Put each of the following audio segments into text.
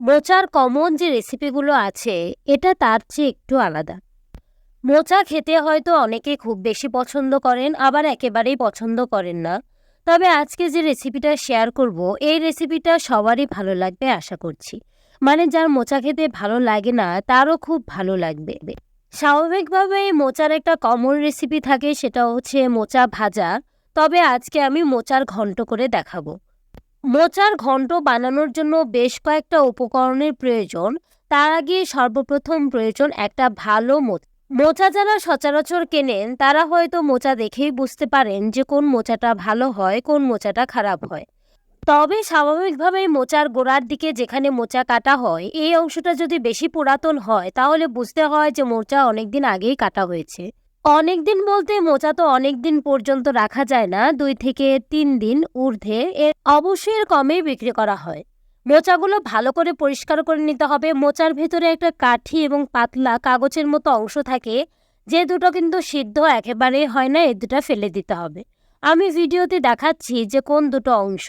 মোচার কমন যে রেসিপিগুলো আছে, এটা তার চেয়ে একটু আলাদা। মোচা খেতে হয়তো অনেকে খুব বেশি পছন্দ করেন, আবার একেবারেই পছন্দ করেন না। তবে আজকে যে রেসিপিটা শেয়ার করব, এই রেসিপিটা সবারই ভালো লাগবে আশা করছি। মানে যার মোচা খেতে ভালো লাগে না, তারও খুব ভালো লাগবে। স্বাভাবিকভাবে মোচার একটা কমন রেসিপি থাকে, সেটা হচ্ছে মোচা ভাজা। তবে আজকে আমি মোচার ঘন্ট করে দেখাবো। মোচার ঘণ্ট বানানোর জন্য বেশ কয়েকটা উপকরণের প্রয়োজন। তার আগে সর্বপ্রথম প্রয়োজন একটা ভালো মোচা। মোচা যারা সচরাচর কেনেন, তারা হয়তো মোচা দেখেই বুঝতে পারেন যে কোন মোচাটা ভালো হয়, কোন মোচাটা খারাপ হয়। তবে স্বাভাবিকভাবেই মোচার গোড়ার দিকে যেখানে মোচা কাটা হয়, এই অংশটা যদি বেশি পুরাতন হয়, তাহলে বুঝতে হয় যে মোচা অনেকদিন আগেই কাটা হয়েছে। অনেক দিন বলতে মোচা তো অনেক দিন পর্যন্ত রাখা যায় না। দুই থেকে তিন দিন ঊর্ধ্বে এর অবশ্যই কমেই বিক্রি করা হয়। মোচাগুলো ভালো করে পরিষ্কার করে নিতে হবে। মোচার ভেতরে একটা কাঠি এবং পাতলা কাগজের মতো অংশ থাকে। যে দুটো কিন্তু সিদ্ধ একেবারেই হয় না এই দুটো ফেলে দিতে হবে। আমি ভিডিওতে দেখাচ্ছি যে কোন দুটো অংশ।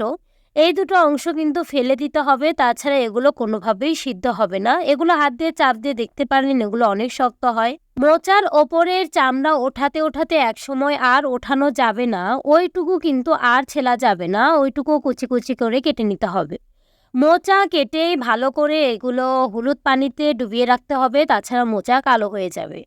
এই দুটো অংশ কিন্তু ফেলে দিতে হবে, তাছাড়া এগুলো কোনোভাবেই সিদ্ধ হবে না। এগুলো হাত দিয়ে চাপ দিয়ে দেখতে পারেন এগুলো অনেক শক্ত হয়। মোচার ওপরের চামড়া ওঠাতে ওঠাতে একসময় আর ওঠানো যাবে না, ওইটুকু কিন্তু আর ছেলা যাবে না, ওইটুকু কুচি কুচি করে কেটে নিতে হবে। মোচা কেটে ভালো করে এগুলো হলুদ পানিতে ডুবিয়ে রাখতে হবে, তাছাড়া মোচা কালো হয়ে যাবে।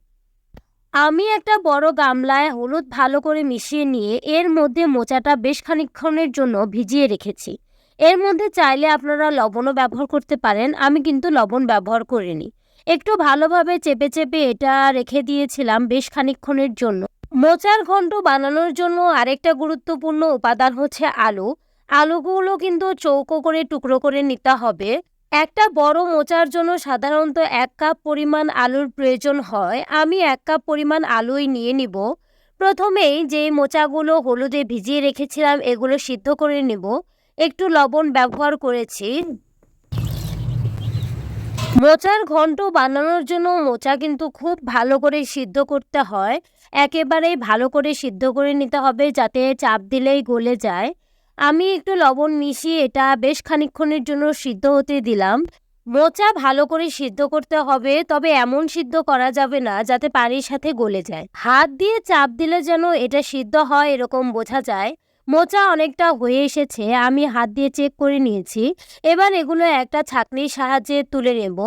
আমি একটা বড় গামলায় হলুদ ভালো করে মিশিয়ে নিয়ে এর মধ্যে মোচাটা বেশ খানিকক্ষণের জন্য ভিজিয়ে রেখেছি। এর মধ্যে চাইলে আপনারা লবণও ব্যবহার করতে পারেন, আমি কিন্তু লবণ ব্যবহার করিনি। একটু ভালোভাবে চেপে চেপে এটা রেখে দিয়েছিলাম বেশ খানিকক্ষণের জন্য। মোচার ঘন্ট বানানোর জন্য আরেকটা গুরুত্বপূর্ণ উপাদান হচ্ছে আলু। আলুগুলো কিন্তু চৌকো করে টুকরো করে নিতে হবে। একটা বড় মোচার জন্য সাধারণত এক কাপ পরিমাণ আলুর প্রয়োজন হয়। আমি এক কাপ পরিমাণ আলুই নিয়ে নিব। প্রথমেই যে মোচাগুলো হলুদে ভিজিয়ে রেখেছিলাম, এগুলো সিদ্ধ করে নেব। একটু লবণ ব্যবহার করেছি। মোচার ঘন্ট বানানোর জন্য মোচা কিন্তু খুব ভালো করে সিদ্ধ করতে হয়। একেবারেই ভালো করে সিদ্ধ করে নিতে হবে, যাতে চাপ দিলেই গলে যায়। আমি একটু লবণ মিশিয়ে এটা বেশ খানিক্ষণের জন্য সিদ্ধ হতে দিলাম। মোচা ভালো করে সিদ্ধ করতে হবে, তবে এমন সিদ্ধ করা যাবে না যাতে পানির সাথে গলে যায়। হাত দিয়ে চাপ দিলে যেন এটা সিদ্ধ হয় এরকম বোঝা যায়। মোচা অনেকটা হয়ে এসেছে, আমি হাত দিয়ে চেক করে নিয়েছি। এবার এগুলো একটা ছাঁকনির সাহায্যে তুলে নেব।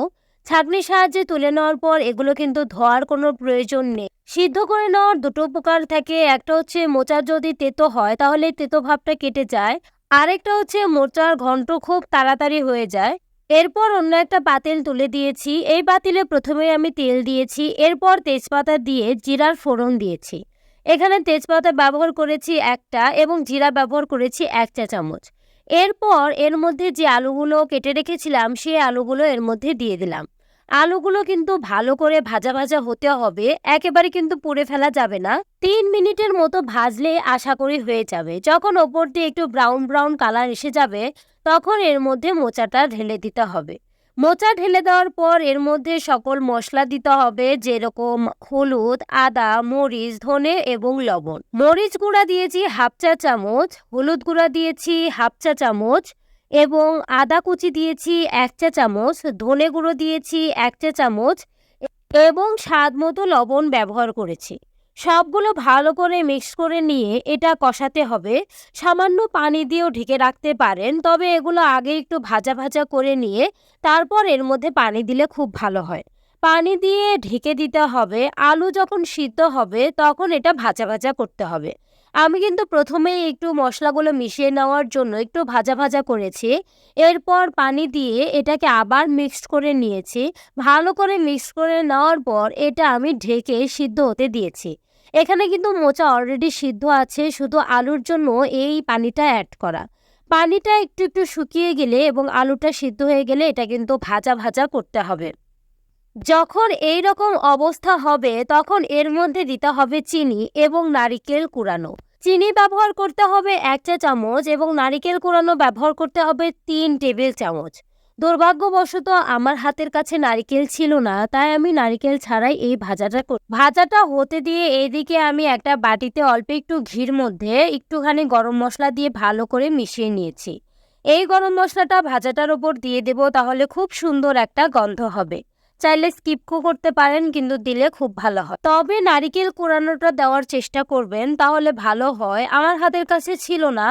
ছাঁকনির সাহায্যে তুলে নেওয়ার পর এগুলো কিন্তু ধোয়ার কোনো প্রয়োজন নেই। সিদ্ধ করে নেওয়ার দুটো উপকার থাকে, একটা হচ্ছে মোচা যদি তেতো হয় তাহলে তেতো ভাবটা কেটে যায়, আরেকটা হচ্ছে মোচার ঘন্ট খুব তাড়াতাড়ি হয়ে যায়। এরপর অন্য একটা পাতিল তুলে দিয়েছি, এই পাতিলে প্রথমে আমি তেল দিয়েছি, এরপর তেজপাতা দিয়ে জিরার ফোড়ন দিয়েছি। এখানে তেজপাতা ব্যবহার করেছি একটা এবং জিরা ব্যবহার করেছি এক চা চামচ। এরপর এর মধ্যে যে আলুগুলো কেটে রেখেছিলাম, সেই আলুগুলো এর মধ্যে দিয়ে দিলাম। আলুগুলো কিন্তু ভালো করে ভাজা ভাজা হতে হবে, একেবারে কিন্তু পুড়ে ফেলা যাবে না। তিন মিনিটের মতো ভাজলে আশা করি হয়ে যাবে। যখন ওপর দিয়ে একটু ব্রাউন ব্রাউন কালার এসে যাবে, তখন এর মধ্যে মোচাটা ঢেলে দিতে হবে। মোচা ঢেলে দেওয়ার পর এর মধ্যে সকল মশলা দিতে হবে, যেরকম হলুদ, আদা, মরিচ, ধনে এবং লবণ। মরিচ গুঁড়া দিয়েছি হাফ চা চামচ, হলুদ গুঁড়া দিয়েছি হাফ চা চামচ এবং আদা কুচি দিয়েছি এক চা চামচ, ধনে গুঁড়ো দিয়েছি এক চা চামচ এবং স্বাদ মতো লবণ ব্যবহার করেছি। সবগুলো ভালো করে মিক্স করে নিয়ে এটা কষাতে হবে। সামান্য পানি দিয়েও ঢেকে রাখতে পারেন, তবে এগুলো আগে একটু ভাজা ভাজা করে নিয়ে তারপর এর মধ্যে পানি দিলে খুব ভালো হয়। পানি দিয়ে ঢেকে দিতে হবে। আলু যখন সিদ্ধ হবে তখন এটা ভাজা ভাজা করতে হবে। আমি কিন্তু প্রথমেই একটু মশলাগুলো মিশিয়ে নেওয়ার জন্য একটু ভাজা ভাজা করেছি। এরপর পানি দিয়ে এটাকে আবার মিক্সড করে নিয়েছি। ভালো করে মিক্স করে নেওয়ার পর এটা আমি ঢেকে সিদ্ধ হতে দিয়েছি। এখানে কিন্তু মোচা অলরেডি সিদ্ধ আছে, শুধু আলুর জন্য এই পানিটা অ্যাড করা। পানিটা একটু একটু শুকিয়ে গেলে এবং আলুটা সিদ্ধ হয়ে গেলে এটা কিন্তু ভাজা ভাজা করতে হবে। যখন এই রকম অবস্থা হবে, তখন এর মধ্যে দিতে হবে চিনি এবং নারিকেল কুড়ানো। চিনি ব্যবহার করতে হবে এক চা চামচ এবং নারিকেল কুড়ানো ব্যবহার করতে হবে তিন টেবিল চামচ। দুর্ভাগ্যবশত আমার হাতের কাছে নারিকেল ছিল না, তাই আমি নারিকেল ছাড়াই এই ভাজাটা কর, ভাজাটা হতে দিয়ে এইদিকে আমি একটা বাটিতে অল্প একটু ঘির মধ্যে একটুখানি গরম মশলা দিয়ে ভালো করে মিশিয়ে নিয়েছি। এই গরম মশলাটা ভাজাটার ওপর দিয়ে দেব, তাহলে খুব সুন্দর একটা গন্ধ হবে। চাইলে স্কিপ করতে পারেন, কিন্তু দিলে খুব ভালো হয়। তবে নারিকেল কোরানোটা দেওয়ার চেষ্টা করবেন, তাহলে ভালো হয়। আমার হাতের কাছে ছিল না,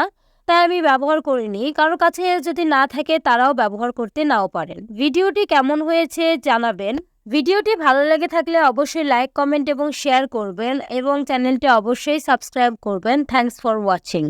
তাই আমি ব্যবহার করিনি। কারোর কাছে যদি না থাকে, তারাও ব্যবহার করতে নাও পারেন। ভিডিওটি কেমন হয়েছে জানাবেন। ভিডিওটি ভালো লেগে থাকলে অবশ্যই লাইক, কমেন্ট এবং শেয়ার করবেন এবং চ্যানেলটি অবশ্যই সাবস্ক্রাইব করবেন। Thanks for watching.